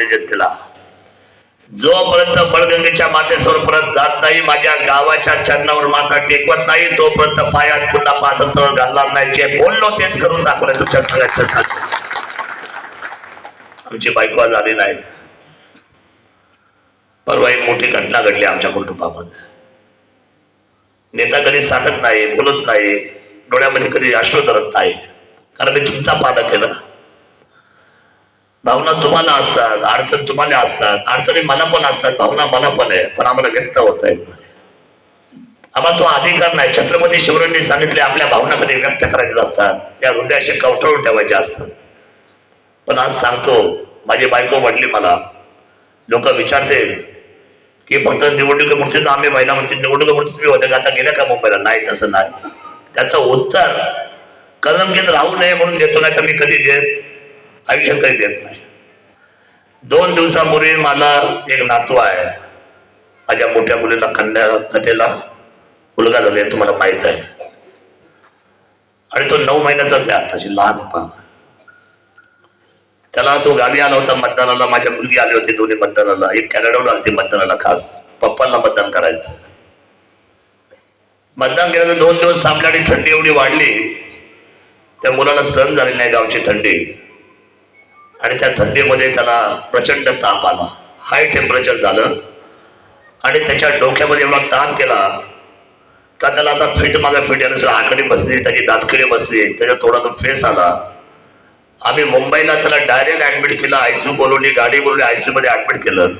माझ्या जनतेला. जोपर्यंत बळगंगेच्या मातेसवर परत जात नाही माझ्या गावाच्या चरणावर माथा टेकवत नाही तोपर्यंत पायात पुन्हा पादत्र घालणार नाही. जे बोललो तेच करून दाखवलं तुमच्या सगळ्यांचं साक्ष आमची बायको झाली नाही. परवा एक मोठी घटना घडली आमच्या कुटुंबामध्ये. नेता कधी सांगत नाही बोलत नाही डोळ्यामध्ये कधी अश्रू धरत नाही. कारण मी तुमचा पालक केला भावना तुम्हाला असतात अडचण तुम्हाला असतात अडचणी मला पण असतात भावना मला पण आहे पण आम्हाला व्यक्त होत आहे आम्हाला तो अधिकार नाही. छत्रपती शिवरायांनी सांगितले आपल्या भावना कधी व्यक्त करायच्या असतात त्या हृदयाशी कवठळून ठेवायच्या असतात. पण आज सांगतो माझी बायको म्हटली मला लोक विचारते की फक्त निवडणुकीपुरती तर आम्ही महिला म्हणते निवडणुकीपुरती तुम्ही होते का? आता गेल्या का मुंबईला? नाही तसं नाही. त्याचं उत्तर कलंकित राहू नये म्हणून देतो नाही तर मी कधी देत आयुष्यात काही देत नाही. दोन दिवसापूर्वी मला एक नातू आहे. माझ्या मोठ्या मुलीला कन्या कथेला मुलगा झाले तुम्हाला माहीत आहे. आणि तो नऊ महिन्याचाच आहे आताशी लहान आहे त्याला तो गावी आला होता मतदानाला माझ्या मुलगी आली होती दोन्ही मतदानाला. एक कॅनडावर आली मतदानाला खास. पप्पांना मतदान करायचं. मतदान केल्यानंतर दोन दिवस थांबले आणि थंडी एवढी वाढली. त्या मुलाला सहन झाली नाही गावची थंडी. आणि त्या थंडीमध्ये त्याला प्रचंड ताप आला. हाय टेम्परेचर झालं. आणि त्याच्या डोक्यामध्ये एवढा ताप केला का त्याला आता फिट मागा फिट यायला आकडे बसली त्याची दातखिडे बसली त्याच्या तोडातून फेस आला. आम्ही मुंबईला त्याला डायरेक्ट ॲडमिट केलं आयसीयू बोलवली गाडी बोलवली सी मध्ये ॲडमिट केलं.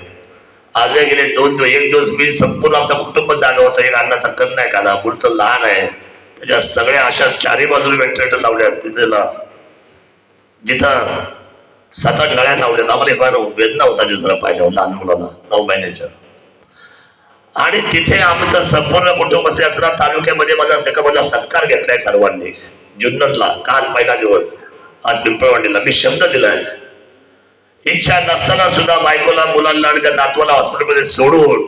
आज गेले दोन दिवस एक दिवस मी संपूर्ण आमचा कुटुंब जागा होतं एक अन्नाचा कण नाही काला मुलं तर लहान आहे. त्याच्या सगळ्या अशा चारही बाजूला व्हेंटिलेटर लावल्या तिथेला जिथं सात आठ नळ्या लावल्यात आम्हाला फार वेदना होता दुसरा पाहिजे लहान मुलाला नऊ महिन्याच्या. आणि तिथे आमचं संपूर्ण कुटुंब असले तालुक्यामध्ये माझा सेकामध्ये सत्कार घेतलाय सर्वांनी. जुन्नतला काल पहिला दिवस. आज पिंपळवाडीला. मी शब्द दिलाय. इच्छा नसताना सुद्धा बायकोला मुलांना आणि त्या नातवाला हॉस्पिटलमध्ये सोडून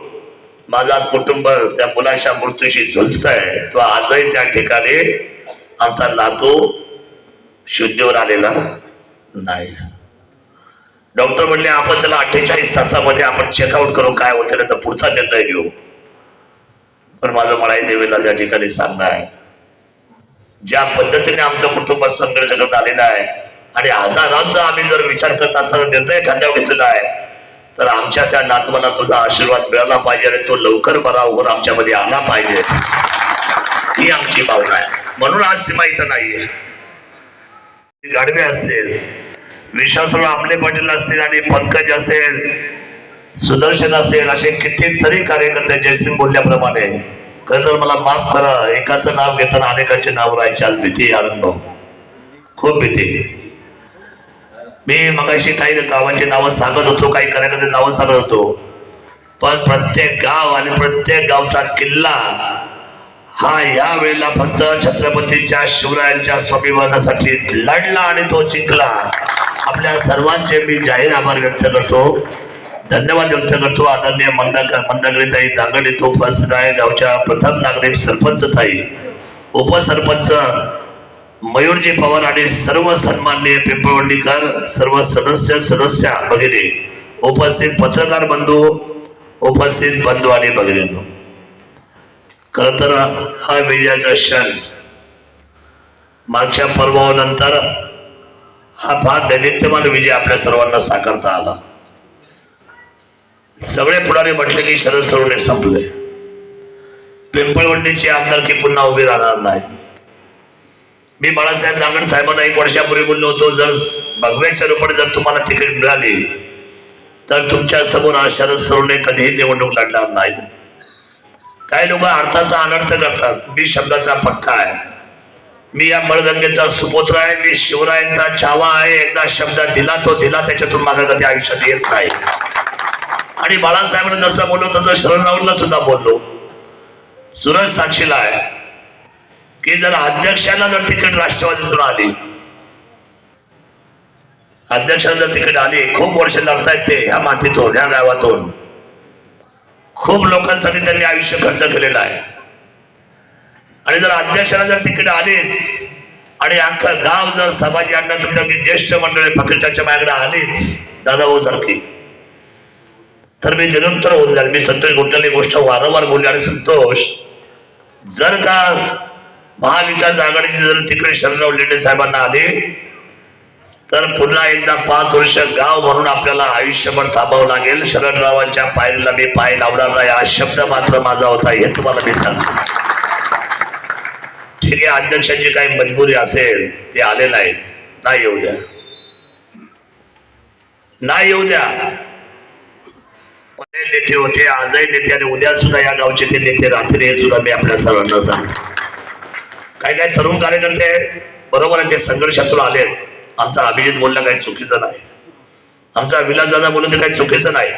माझा आज कुटुंब त्या मुलाच्या मृत्यूशी झुलत आहे तो आजही त्या ठिकाणी आमचा नातू शुद्धीवर आलेला नाही. डॉक्टर म्हणले आपण त्याला अठ्ठेचाळीस तासामध्ये आपण चेकआउट करू काय होते तर पुढचा निर्णय घेऊ. पण माझं मळाई देवीला त्या ठिकाणी सांगणं आहे. ज्या पद्धतीने आमचं कुटुंब संघर्ष करत आलेला आहे आणि हजारांचा आम्ही जर विचार करत असताना निर्णय खांद्यावर घेतलेला आहे तर आमच्या त्या नातवाला तुझा आशीर्वाद मिळाला पाहिजे आणि तो लवकर बरा होऊन आमच्यामध्ये आला पाहिजे. ही आमची भावना आहे. म्हणून आज सीमा इथं नाहीये. गाडवे असतील. विश्वासराव आमले पाटील असतील आणि पंकज असेल सुदर्शन असेल असे कितीतरी कार्यकर्ते जयसिंग बोलल्याप्रमाणे. खरं तर मला माफ करा एकाचं नाव घेताना अनेकांचे नाव राहायचे. आज भीती आनंद खूप भीती. मी मगाशी काही गावांची नावं सांगत होतो काही कार्यकर्ते नावं सांगत होतो. पण प्रत्येक गाव आणि प्रत्येक गावचा किल्ला हा या वेळेला फक्त छत्रपतीच्या शिवरायांच्या स्वाभिमानासाठी लढला आणि तो जिंकला. आपल्या सर्वांचे मी जाहीर आभार व्यक्त करतो. धन्यवाद व्यक्त करतो. आदरणीय मंदा मंदागरीताई दांगड येतो उपस्थित आहे गावच्या प्रथम नागरिक सरपंच ताई उपसरपंच मयूरजी पवार आणि सर्व सन्माननीय पिंपळवंडीकर सर्व सदस्य सदस्या वगैरे उपस्थित पत्रकार बंधू उपस्थित बंधू आणि वगैरे खर तर हा विजयाचा क्षण मागच्या पर्वानंतर हा फार दैदित्यमान विजय आपल्या सर्वांना साकारता आला. सगळे पुढारी म्हटले की शरद सरोडे संपले. पिंपळवंडीची आमदारकी पुन्हा उभी राहणार नाही. मी बाळासाहेब नागड साहेबांना एक वर्षापूर्वी बोललो होतो जर भगव्याच्या रूपाने जर तुम्हाला तिकीट मिळाली तर तुमच्यासमोर हा शरद सरोडे कधीही निवडणूक लढणार नाही. काही लोक अर्थाचा अनर्थ करतात मी शब्दाचा पक्का आहे. मी या मळगंगेचा सुपुत्र आहे मी शिवरायांचा छावा आहे. एकदा शब्द दिला तो दिला त्याच्यातून माझा कधी आयुष्यात येत नाही. आणि बाळासाहेबांना जसं बोललो तसं शरण शरणरावला सुद्धा बोललो. सुरज साक्षीला आहे. की जर अध्यक्षाला जर तिकीट राष्ट्रवादीतून आली अध्यक्षाला जर तिकीट आली खूप वर्ष लढतायत ते ह्या मातीतून ह्या गावातून. खूप लोकांसाठी त्यांनी आयुष्य खर्च केलेलं आहे. आणि जर अध्यक्षाला जर तिकीट आलेच आणि अख्खं गाव जर सभाजी अण्णा तुमच्या ज्येष्ठ मंडळी फकीरच्या माझ्याकडे आलेच दादा भाऊ सारखी. तर मी निरंतर होऊन जाईल. मी संतोष गोट्याला गोष्ट वारंवार बोलली आणि संतोष जर का महाविकास आघाडीचे जर तिकडे शरणराव लेंडे साहेबांना आले तर पुन्हा एकदा पाच वर्ष गाव म्हणून आपल्याला आयुष्यभर थांबावं लागेल. शरणरावांच्या पायरीला मी पाय लावणार नाही. हा शब्द मात्र माझा होता. हे तुम्हाला मी सांगतो. ठीक आहे अध्यक्षाची काही मजबुरी असेल ते आले नाही नाही येऊ द्या. नाही येऊ द्या. पहिले नेते होते आजही नेते आणि उद्या सुद्धा या गावचे ते नेते रात्री हे सुद्धा मी आपल्या सर्वांना सांग काही काही तरुण कार्यकर्ते बरोबर आहे ते संघर्षातून आले आमचा अभिजित बोलणं काही चुकीचं नाही. आमचा विलास दादा बोलणं ते काही चुकीचं नाही.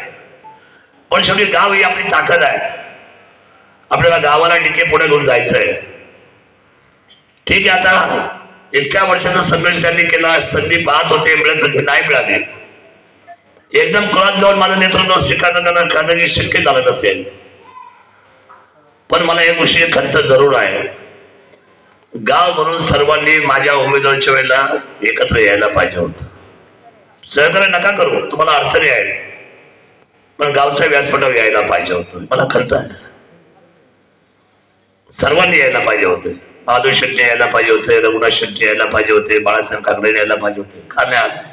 पण शेवटी गाव ही आपली ताकद आहे. आपल्याला गावाला टिके पुढे घेऊन जायचं आहे ठीक आहे आता इतक्या वर्षाचा संघर्ष त्यांनी केला संधी पाहत होते मिळत होते नाही मिळाले. एकदम कुरात जाऊन माझं नेतृत्व स्वीकारणं त्यांना कदाचित शक्य झालं नसेल. पण मला एक गोष्टी खंत जरूर आहे. गाव म्हणून सर्वांनी माझ्या उमेदवाराच्या वेळेला एकत्र यायला पाहिजे होतं. सहकार्य नका करू तुम्हाला अडचणी आहे पण गावचं व्यासपीठावर यायला पाहिजे होतं. मला खंत आहे. सर्वांनी यायला पाहिजे होते. माधव शेट्टी यायला पाहिजे होते रघुनाथ शेट्टी यायला पाहिजे होते बाळासाहेब काकडे यायला पाहिजे होते. का नाही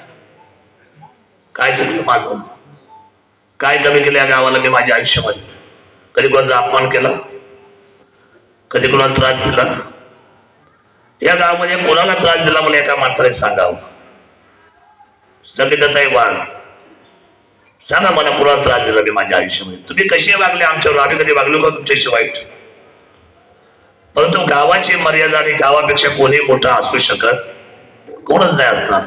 काय चुकलं माझं? काय कमी केलं या गावाला मी माझ्या आयुष्यामध्ये? कधी कोणाचा अपमान केला? कधी कोणाला त्रास दिला? या गावामध्ये कोणाला त्रास दिला मला एका माणसाने सांगावं? संगीताताई वाघ सांगा मला कोणाला त्रास दिला मी माझ्या आयुष्यामध्ये? तुम्ही कशी वागले आमच्यावर? आम्ही कधी वागलो का तुमच्याशी वाईट परंतु गावाची मर्यादा आणि गावापेक्षा कोणी मोठा असू शकत कोणच नाही असणार.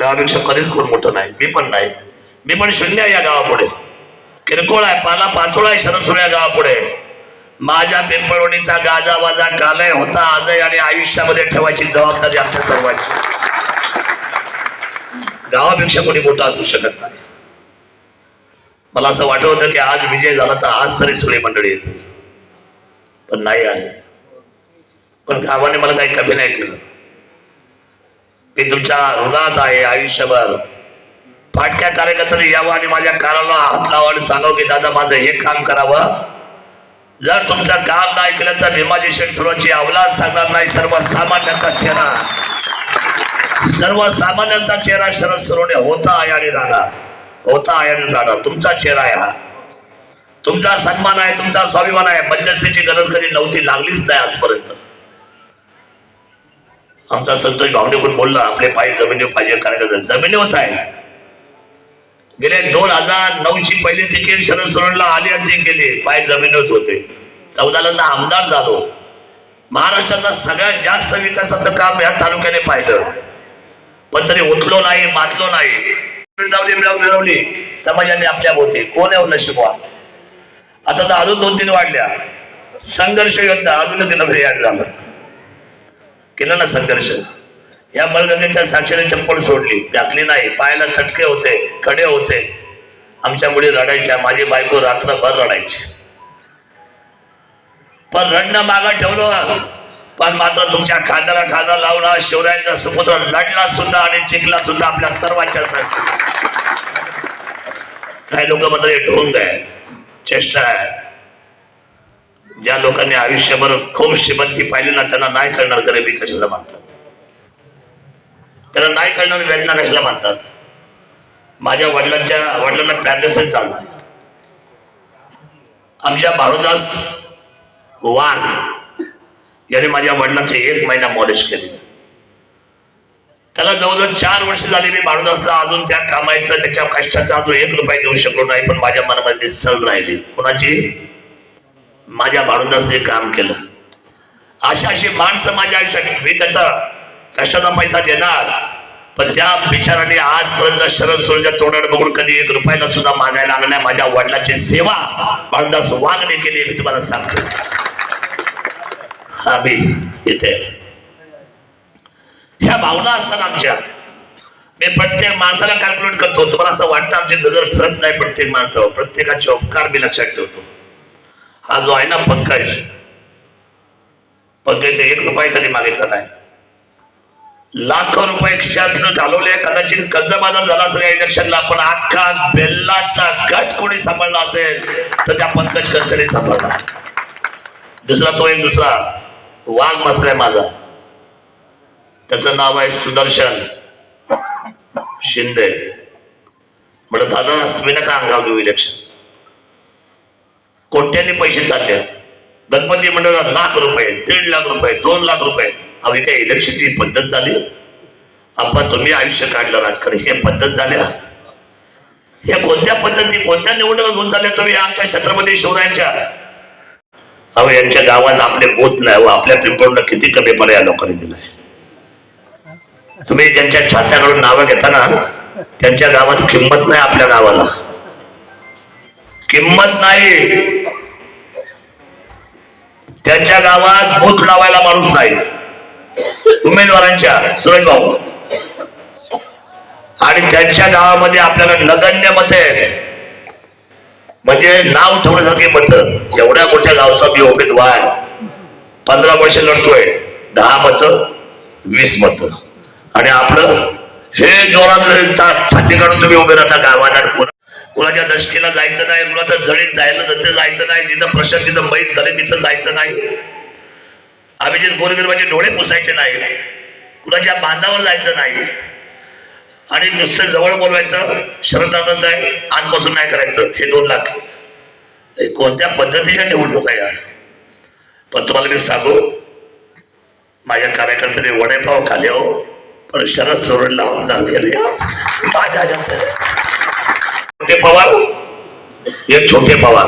गावापेक्षा कधीच कोण मोठं नाही. मी पण नाही. मी पण शून्य आहे या गावापुढे. किरकोळ आहे. पाला पाचोळा आहे शरसुर या गावापुढे. माझ्या पिंपळवणीचा गाजा वाजा कालय होता आजही आणि आयुष्यामध्ये ठेवायची जबाबदारी आमच्या सर्वांची. गावापेक्षा कोणी मोठा असू शकत नाही. मला असं वाटत होतं की आज विजय झाला तर आज तरी सगळी मंडळी येते पण नाही आले. पण गावाने मला काही कमी नाही केलं. मी तुमच्या ऋणात आहे आयुष्यभर. फाटक्या कार्यकर्त्याने यावं आणि माझ्या कानाला हात लावा आणि सांगावं की दादा माझं हे काम करावं. जर तुमचं काम नाही केलं तर भीमाजी शेठसुरांची अवलाद सांगणार नाही. सर्वसामान्यांचा चेहरा. सर्वसामान्यांचा चेहरा शरद सुरोने होता आहे आणि राहणार. होता आहे आणि राहणार. तुमचा चेहरा आहे हा. तुमचा सन्मान आहे तुमचा स्वाभिमान आहे. मध्यस्थीची गरज कधी नव्हती लागलीच नाही आजपर्यंत. आमचा संतोष भावनेकडून बोलला आपले पाय जमिनीवर पाहिजे कार्यकर्ते जमिनीवरच आहे. गेले दोन हजार नऊ ची पहिली तिकीट शरद सोडला आली आणि ते केली पाय जमिनीवरच होते. चौदाला आमदार झालो. महाराष्ट्राचा सगळ्यात जास्त विकासाचं काम या तालुक्याने पाहिलं. पण तरी उठलो नाही मातलो नाही. मिळवली समाजाने आपल्या होते कोण आहे नशिबा आता तर अजून दोन तीन वाढल्या. संघर्ष योद्धा अजून एक नवीन ऍड केलं ना संघर्ष. या बळगंगेच्या साक्षीने चप्पल सोडली. घातली नाही. पायाला चटके होते कडे होते. आमच्या मुली रडायच्या. माझी बायको रात्रभर रडायची. पण रडणं मागं ठेवलं. पण मात्र तुमच्या खांद्याला खांदा लावला शिवरायांचा सुपुत्र लढला सुद्धा आणि जिंकला सुद्धा आपल्या सर्वांच्या साठी काही लोक म्हणतात हे ढोंग आहे चेष्टा आहे. ज्या लोकांनी आयुष्यभर खूप श्रीमंती पाहिली ना त्यांना नाही कळणार गरिबी कशाला मानतात? त्यांना नाही कळणार वेदना कशाला मानतात? माझ्या वडिलांच्या वडिलांना पॅरलिसिस चाललाय आमच्या भारुदास वाघ याने माझ्या वडिलांचे एक महिना मॉलिश केली. त्याला जवळजवळ चार वर्ष झाली मी भारुदासला अजून त्या कामायचं त्याच्या कष्टाचा अजून एक रुपये देऊ शकलो नाही पण माझ्या मनामध्ये सल राहिली. कोणाची? माझ्या भानुदासने काम केलं. अशा अशी माणसं माझ्या आयुष्यात मी त्याचा कष्टाचा पैसा देणार पण त्या बिचाराने आजपर्यंत शरद सोळच्या तोंडात बघून कधी एक रुपयाला सुद्धा मागायला लागलाय माझ्या वडिलांची सेवा भानुदास वागणे केली मी तुम्हाला सांगतो. हा मी इथे. ह्या भावना असतात आमच्या. मी प्रत्येक माणसाला कॅल्क्युलेट करतो. तुम्हाला असं वाटतं आमची नजर फिरत नाही प्रत्येक माणसावर. प्रत्येकाचे उपकार मी लक्षात ठेवतो. हा जो आहे ना पंकज पंकज एक रुपये कधी मागितला नाही. लाखो रुपये घालवले कदाचित कर्ज बाजार झाला असेल या इलेक्शनला पण अख्खा बेल्लाचा गट कोणी सांभाळला असेल तर त्या पंकज खर्चने सांभाळला. दुसरा तो एक दुसरा वाघ बसलाय माझा. त्याचं नाव आहे सुदर्शन शिंदे. म्हणत दादा तुम्ही नका अंगाव घेऊ इलेक्शन कोट्याने पैसे चालले. गणपती मंडळाला लाख रुपये दीड लाख रुपये दोन लाख रुपये. अहो काय इलेक्शनची पद्धत झाली? आपण तुम्ही आयुष्य काढलं राजकारण. हे पद्धत झाल्या? या कोणत्या पद्धती कोणत्या निवडणुका घेऊन चालल्या तुम्ही आमच्या छत्रपती शिवरायांच्या? अहो यांच्या गावात आपले बोत नाही व आपल्या पिंपळून किती कमी बरं या लोकांनी दिलंय. तुम्ही त्यांच्या छात्याकडून नावं घेताना त्यांच्या गावात किंमत नाही आपल्या गावाला. किंमत नाही. त्यांच्या गावात भूत लावायला माणूस नाही. उमेदवारांच्या सुरेश भाऊ. आणि त्यांच्या गावामध्ये आपल्याला नगण्य मत म्हणजे नाव ठेवण्यासारखे मत. एवढ्या मोठ्या गावचा मी उमेदवार. पंधरा वर्ष लढतोय. दहा मत वीस मत. आणि आपलं हे जोरात छाती काढून तुम्ही उभे राहता गावाला कुणाच्या दशकीला जायचं नाही कुणाचं झळीत जायला तिथे जायचं नाही जिथं प्रश्न जिथं मैत झाले तिथं जायचं नाही. अभिजित गोरगरिबाचे डोळे पुसायचे नाही. कुणाच्या बांधावर जायचं नाही. आणि नुसतं जवळ बोलवायचं शरदाच आहे आजपासून नाही करायचं हे दोन लाख. हे कोणत्या पद्धतीच्या निवडणूक आहे पण तुम्हाला मी सांगू माझ्या कार्यकर्त्याने वडेपाव खाले हो पण शरद सोडला आमदार केले हो. माझ्या छोटे पवार एक छोटे पवार.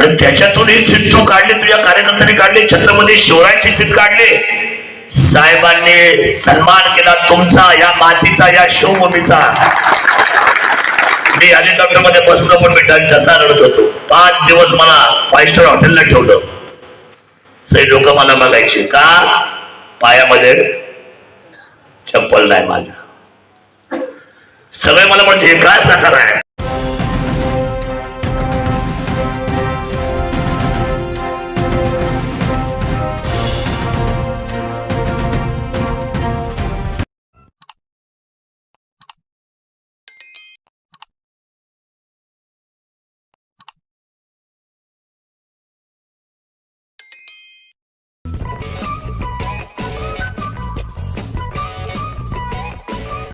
आणि त्याच्यातून ही सीट तू काढली तुझ्या कार्यकर्त्यांनी काढली छत्रपती शिवरायांची सीट काढली. साहेबांनी सन्मान केला तुमचा या मातीचा या शिवभूमीचा. मी हेलिकॉप्टरमध्ये बसलो पण मी डन रडत होतो. पाच दिवस मला फाईव्ह स्टार हॉटेलला ठेवलं. सही लोक मला बघायचे का? पायामध्ये चप्पल नाही माझ्या. सगळे मला म्हणजे हे काय प्रकार आहे?